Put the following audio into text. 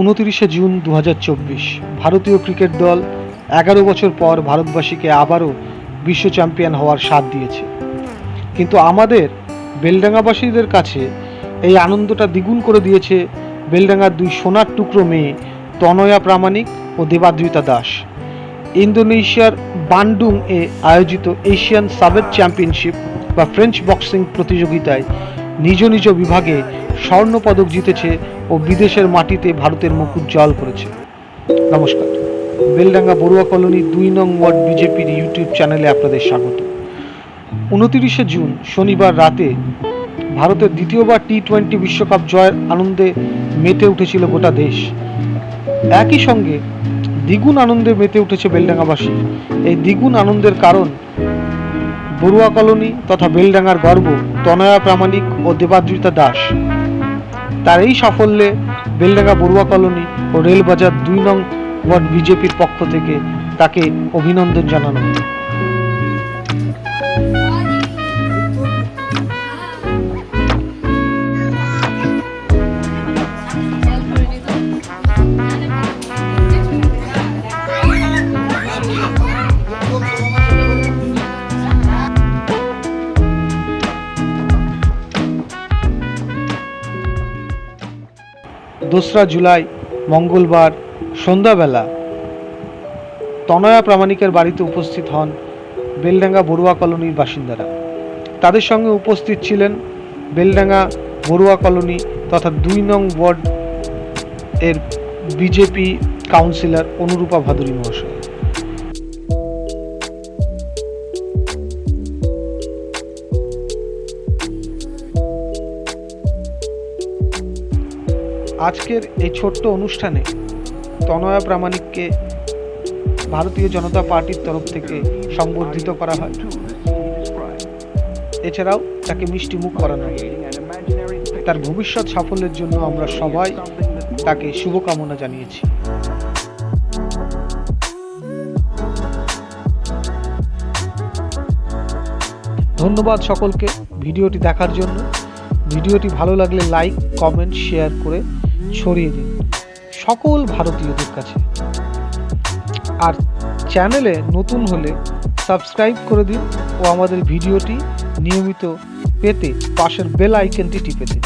উনতিরিশে June দু হাজার চব্বিশ। ভারতীয় ক্রিকেট দল এগারো বছর পর ভারতবাসীকে আবারও বিশ্ব চ্যাম্পিয়ন হওয়ার স্বাদ দিয়েছে। কিন্তু আমাদের বেলডাঙ্গাবাসীদের কাছে এই আনন্দটা দ্বিগুণ করে দিয়েছে বেলডাঙ্গার দুই সোনার টুকরো মেয়ে তনয়া প্রামাণিক ও দেবাদ্রিতা দাস। ইন্দোনেশিয়ার বান্ডুং এ আয়োজিত এশিয়ান সাবের চ্যাম্পিয়নশিপ বা ফ্রেঞ্চ বক্সিং প্রতিযোগিতায় নিজ নিজ বিভাগে স্বর্ণপদক জিতেছে ও বিদেশের মাটিতে ভারতের মুখ উজ্জ্বল করেছে। নমস্কার। বেলডাঙ্গা বড়ুয়া কলোনি দুই নং ওয়ার্ড বিজেপির ইউটিউব চ্যানেলে আপনাদের স্বাগত। উনতিরিশে জুন, শনিবার রাতে ভারতের দ্বিতীয়বার টি টোয়েন্টি বিশ্বকাপ জয়ের আনন্দে মেতে উঠেছিল গোটা দেশ। একই সঙ্গে দ্বিগুণ আনন্দে মেতে উঠেছে বেলডাঙ্গাবাসী। এই দ্বিগুণ আনন্দের কারণ বড়ুয়া কলোনি তথা বেলডাঙ্গার গর্ব তনয়া প্রামাণিক ও দেবাদ্রিতা দাস। তার এই সাফল্যে বেলডাঙ্গা বড়ুয়া কলোনি ও রেলবাজার দুই নং ওয়ার্ড বিজেপির পক্ষ থেকে তাকে অভিনন্দন জানানো দোসরা জুলাই, মঙ্গলবার, সন্ধ্যাবেলা। তনয়া প্রামাণিকের বাড়িতে উপস্থিত হন বেলডাঙ্গা বড়ুয়া কলোনির বাসিন্দারা। তাদের সঙ্গে উপস্থিত ছিলেন বেলডাঙ্গা বড়ুয়া কলোনি তথা দুই নং ওয়ার্ড এর বিজেপি কাউন্সিলর অনুরূপা ভাদুরী মহাশয়। আজকের এই ছোট্ট অনুষ্ঠানে তনয়া প্রামাণিককে ভারতীয় জনতা পার্টির তরফ থেকে সম্বর্ধিত করা হয়। এছাড়াও তাকে মিষ্টিমুখ করানো হয়। তার ভবিষ্যৎ সাফল্যের জন্য আমরা সবাই তাকে শুভকামনা জানিয়েছি। ধন্যবাদ সকলকে ভিডিওটি দেখার জন্য। ভিডিওটি ভালো লাগলে লাইক, কমেন্ট, শেয়ার করে ছড়িয়ে দিন। সকল ভারতীয়দের কাছে। আর চ্যানেলে নতুন হলে সাবস্ক্রাইব করে দিন ও আমাদের ভিডিওটি নিয়মিত পেতে পাশের বেল আইকনটি টিপে দিন।